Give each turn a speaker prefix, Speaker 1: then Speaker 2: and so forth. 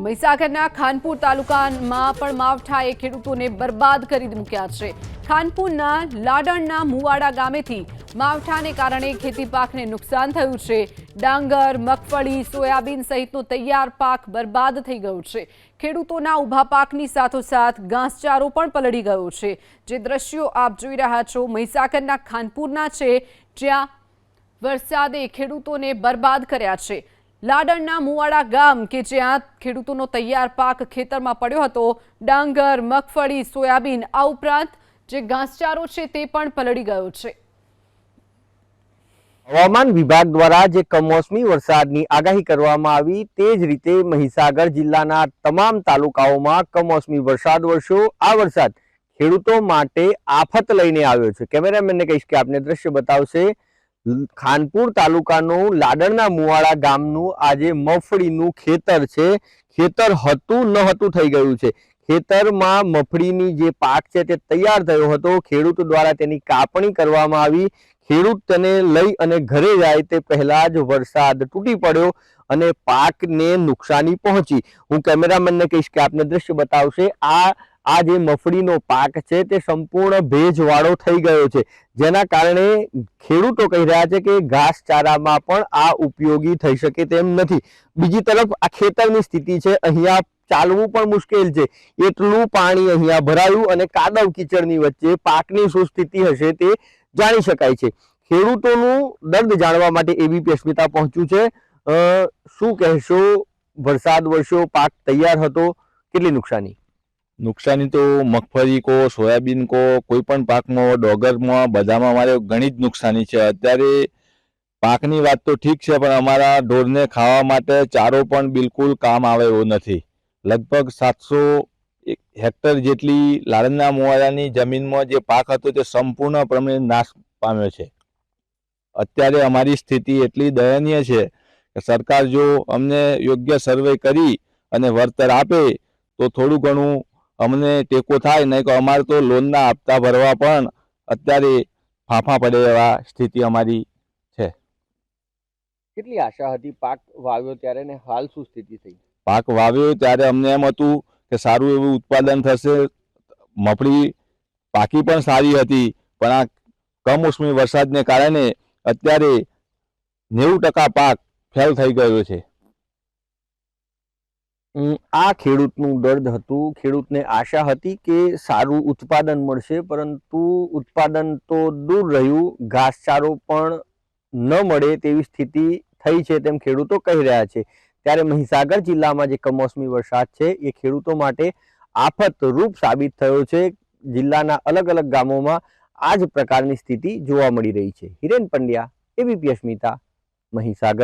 Speaker 1: તો મહીસાગરના ખાનપુર તાલુકામાં પણ માવઠાએ ખેડૂતોને બરબાદ કરી મૂક્યા છે. ખાનપુરના લાડણના મુવાડા ગામેથી માવઠાને કારણે ખેતી પાકને નુકસાન થયું છે. ડાંગર, મગફળી, સોયાબીન સહિતનો તૈયાર પાક બરબાદ થઈ ગયો છે. ખેડૂતોના ઊભા પાકની સાથોસાથ ઘાસચારો પણ પલળી ગયો છે. જે દ્રશ્યો આપ જોઈ રહ્યા છો મહીસાગરના ખાનપુરના છે, જ્યાં વરસાદે ખેડૂતોને બરબાદ કર્યા છે. લાડણના મુવાડા ગામ કે જ્યાં ખેડૂતોનો તૈયાર પાક ખેતરમાં પડ્યો હતો, ડાંગર, મગફળી, સોયાબીન, આ ઉપરાંત જે ઘાસચારો છે તે પણ પલળી ગયો છે.
Speaker 2: હવામાન વિભાગ દ્વારા જે કમોસમી વરસાદની આગાહી કરવામાં આવી, તે જ રીતે મહીસાગર જિલ્લાના તમામ તાલુકાઓમાં કમોસમી વરસાદ વરસ્યો. આ વરસાદ ખેડૂતો માટે આફત લઈને આવ્યો છે. કેમેરામેનને કહીશ કે આપને દ્રશ્ય બતાવશે ખાનપુર તાલુકાનું લાડણના મુવાડા ગામનું આજે મફળીનું ખેતર છે. ખેતર હતું ન હતું થઈ ગયું છે. ખેતરમાં મફળીની જે પાક છે તે તૈયાર થયો હતો. ખેડૂત દ્વારા તેની કાપણી કરવામાં આવી. ખેડૂત તેને લઈ અને ઘરે જાય તે પહેલા જ વરસાદ તૂટી પડ્યો અને પાકને નુકસાની પહોંચી. હું કેમેરામેનને કહીશ કે આપને દ્રશ્ય બતાવશે. આ આ જે મફળીનો પાક છે તે સંપૂર્ણ ભેજવાળો થઈ ગયો છે. જેના કારણે ખેડૂતો કહી રહ્યા છે કે ઘાસચારામાં પણ આ ઉપયોગી થઈ શકે તેમ નથી. બીજી તરફ આ ખેતરની સ્થિતિ છે, અહીંયા ચાલવું પણ મુશ્કેલ છે. એટલું પાણી અહીંયા ભરાયું અને કાદવ કીચડની વચ્ચે પાકની શું સ્થિતિ હશે તે જાણી શકાય છે. ખેડૂતોનું દર્દ જાણવા માટે એબીપી અસ્મિતા પહોંચ્યું છે. શું કહેશો? વરસાદ વરસ્યો, પાક તૈયાર હતો. કેટલી નુકસાની?
Speaker 3: નુકસાની તો મગફળી કો સોયાબીન કો કોઈ પણ પાકમાં ડોગરમાં, બધામાં અમારે ઘણી જ નુકસાની છે. અત્યારે પાકની વાત તો ઠીક છે, પણ અમારા ઢોરને ખાવા માટે ચારો પણ બિલકુલ કામ આવે એવો નથી. લગભગ સાતસો હેક્ટર જેટલી લાડના મોવાડાની જમીનમાં જે પાક હતો તે સંપૂર્ણપણે નાશ પામ્યો છે. અત્યારે અમારી સ્થિતિ એટલી દયનીય છે કે સરકાર જો અમને યોગ્ય સર્વે કરી અને વળતર આપે, તો થોડું ઘણું અમને ટેકો થાય નહીં તો અમારે તો લોનના હપ્તા ભરવા પણ અત્યારે ફાંફા પડે એવા સ્થિતિ અમારી છે.
Speaker 2: કેટલી આશા હતી? પાક વાવ્યો ત્યારે ને હાલ શું સ્થિતિ થઈ?
Speaker 3: પાક વાવ્યો ત્યારે અમને એમ હતું કે સારું એવું ઉત્પાદન થશે. મફળી પાકી પણ સારી હતી પણ આ કમોસમી વરસાદને કારણે અત્યારે નેવું ટકા પાક ફેલ થઈ ગયો છે.
Speaker 2: આ ખેડૂતનું દર્દ હતું. ખેડૂતને આશા હતી કે સારું ઉત્પાદન મળશે, પરંતુ ઉત્પાદન તો દૂર રહ્યું. ઘાસચારો પણ ન મળે તેવી સ્થિતિ થઈ છે તેમ ખેડૂતો કહી રહ્યા છે. ત્યારે મહીસાગર જિલ્લામાં જે કમોસમી વરસાદ છે, એ ખેડૂતો માટે આફત રૂપ સાબિત થયો છે. જિલ્લાના અલગ અલગ ગામોમાં આ જ પ્રકારની સ્થિતિ જોવા મળી રહી છે. હિરેન પંડ્યા એબીપી અસ્મિતા મહીસાગર.